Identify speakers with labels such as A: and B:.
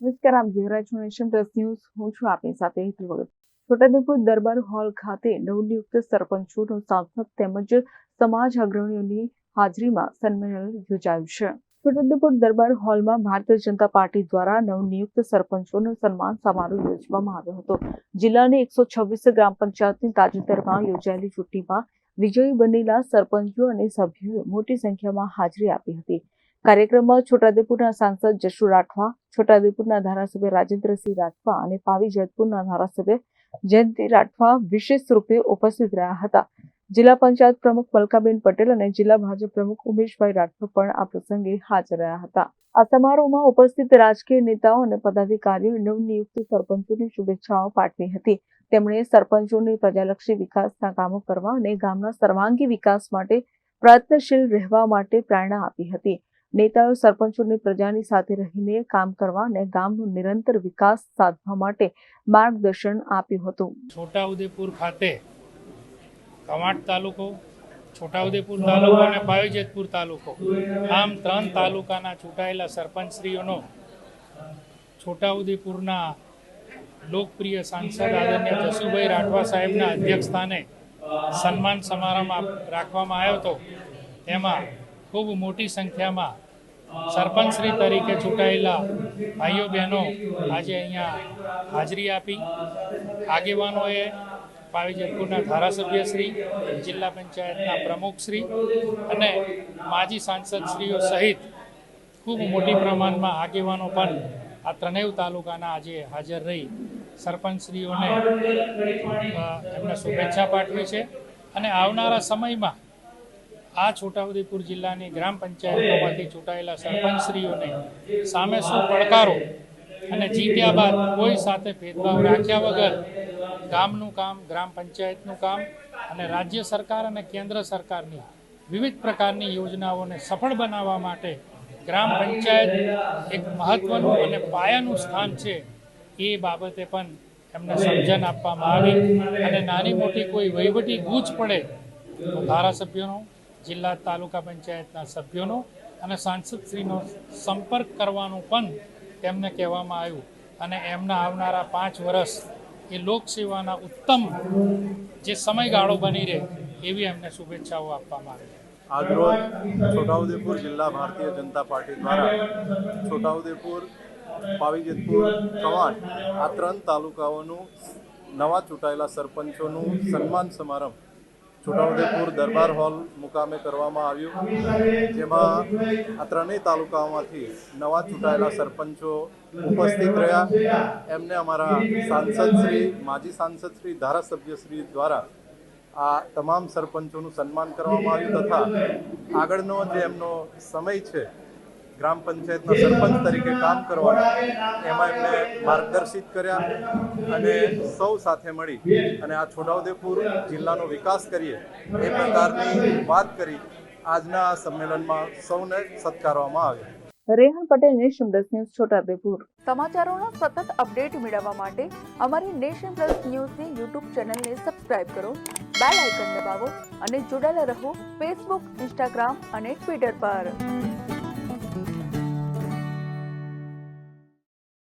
A: નમસ્કાર, આપ જોઈ રહ્યા છો નેશન પ્લસ ન્યૂઝ. હું છું આપની સાથે હેતુ વગર છોટાઉદેપુર દરબાર હોલ ખાતે નવનિયુક્ત સરપંચોનો સાંસદ તેમજ સમાજ અગ્રણીઓની હાજરીમાં સંમેલન યોજાયું છે. છોટાઉદેપુર દરબાર હોલમાં ભારતીય જનતા પાર્ટી દ્વારા નવનિયુક્ત સરપંચોનો સન્માન સમારોહ યોજવામાં આવ્યો હતો. જિલ્લાની એકસો છવ્વીસ ગ્રામ પંચાયતની તાજેતરમાં યોજાયેલી ચૂંટણીમાં વિજયી બનેલા સરપંચો અને સભ્યોએ મોટી સંખ્યામાં હાજરી આપી હતી. કાર્યક્રમમાં છોટાઉદેપુરના સાંસદ જશુ રાઠવા, છોટાઉદેપુરના ધારાસભ્ય રાજેન્દ્રસિંહ રાઠવા અને પાવી જેતપુરના ધારાસભ્ય જયંતિ રાઠવા વિશેષ રૂપે ઉપસ્થિત રહ્યા હતા. જિલ્લા પંચાયત પ્રમુખ મલકાબેન પટેલ અને જિલ્લા ભાજપ પ્રમુખ ઉમેશભાઈ રાઠવા પણ આ પ્રસંગે હાજર રહ્યા હતા. આ સમારોહમાં ઉપસ્થિત રાજકીય નેતાઓ અને પદાધિકારીઓ નવનિયુક્ત સરપંચોની શુભેચ્છાઓ પાઠવી હતી. તેમણે સરપંચોને પ્રજાલક્ષી વિકાસના કામો કરવા અને ગામના સર્વાંગી વિકાસ માટે પ્રયત્નશીલ રહેવા માટે પ્રેરણા આપી હતી. નેતાઓ સરપંચોને પ્રજાની સાથે રહીને કામ કરવા અને ગામનો નિરંતર વિકાસ સાધવા માટે માર્ગદર્શન આપ્યું હતું.
B: છોટાઉદેપુર ખાતે કવાંટ તાલુકો, છોટાઉદેપુર તાલુકો અને પાયોજેતપુર તાલુકો, આમ ત્રણ તાલુકાના ચૂંટાયેલા સરપંચશ્રીઓનો છોટાઉદેપુરના લોકપ્રિય સાંસદ આદરણીય જસુભાઈ રાઠવા સાહેબના અધ્યક્ષસ્થાને સન્માન સમારંભ રાખવામાં આવ્યો હતો. તેમાં ખૂબ મોટી સંખ્યામાં સરપંચશ્રી તરીકે ચૂંટાયેલા ભાઈઓ બહેનો આજે અહીંયા હાજરી આપી. આગેવાનોએ પાવીજતપુરના ધારાસભ્યશ્રી, જિલ્લા પંચાયતના પ્રમુખશ્રી અને માજી સાંસદશ્રીઓ સહિત ખૂબ મોટી પ્રમાણમાં આગેવાનો પણ આ ત્રણેય તાલુકાના આજે હાજર રહી. સરપંચશ્રીઓને એમને શુભેચ્છા પાઠવી છે. અને આવનારા સમયમાં આ છોટાઉદેપુર જિલ્લાની ગ્રામ પંચાયતોમાંથી ચૂંટાયેલા સરપંચશ્રીઓને સામે શું પડકારો અને જીત્યા બાદ કોઈ સાથે ભેદભાવ રાખ્યા વગર ગામનું કામ, ગ્રામ પંચાયતનું કામ અને રાજ્ય સરકાર અને કેન્દ્ર સરકારની વિવિધ પ્રકારની યોજનાઓને સફળ બનાવવા માટે ગ્રામ પંચાયત એક મહત્વનું અને પાયાનું સ્થાન છે, એ બાબતે પણ એમને સમજણ આપવામાં આવી. અને નાની મોટી કોઈ વહીવટી ગૂંચ પડે તો ધારાસભ્યોનો જિલ્લા તાલુકા પંચાયતના સભ્યોનો અને સાંસદશ્રીનો સંપર્ક કરવાનું પણ તેમને કહેવામાં આવ્યું. અને એમના આવનારા પાંચ વર્ષ એ લોકસેવાના ઉત્તમ જે સમયગાળો બની રહે એવી એમને શુભેચ્છાઓ આપવામાં આવી.
C: આજરોજ છોટાઉદેપુર જિલ્લા ભારતીય જનતા પાર્ટી દ્વારા છોટાઉદેપુર, પાવીજેતપુર કવાટ આ ત્રણ તાલુકાઓનું નવા ચૂંટાયેલા સરપંચોનું સન્માન સમારંભ છોટાઉદેપુર દરબાર હોલ મુકામે કરવામાં આવ્યું. જેમાં આ ત્રણેય તાલુકાઓમાંથી નવા ચૂંટાયેલા સરપંચો ઉપસ્થિત રહ્યા. એમને અમારા સાંસદશ્રી માજી સાંસદશ્રી ધારાસભ્યશ્રી દ્વારા આ તમામ સરપંચોનું સન્માન કરવામાં આવ્યું તથા આગળનો જે એમનો સમય છે ગ્રામ પંચાયતના સરપંચ તરીકે કામ કરવાનું. એમાં એમને માર્ગદર્શિત કર્યા અને સૌ સાથે મળી અને આ છોટાઉદેપુર જિલ્લાનો વિકાસ કરીએ એ પ્રકારની વાત કરી આજના સંમેલનમાં સૌને સત્કારવામાં આવ્યા.
A: Rehan Patel nation plus news Chhotaudepur. સમાચારોના સતત અપડેટ મેળવવા માટે અમારી નેશન પ્લસ ન્યૂઝની યુટ્યુબ ચેનલને સબસ્ક્રાઇબ કરો બેલ આઇકન દબાવો અને જોડાયેલા રહો ફેસબુક ઇન્સ્ટાગ્રામ અને ટ્વિટર પર.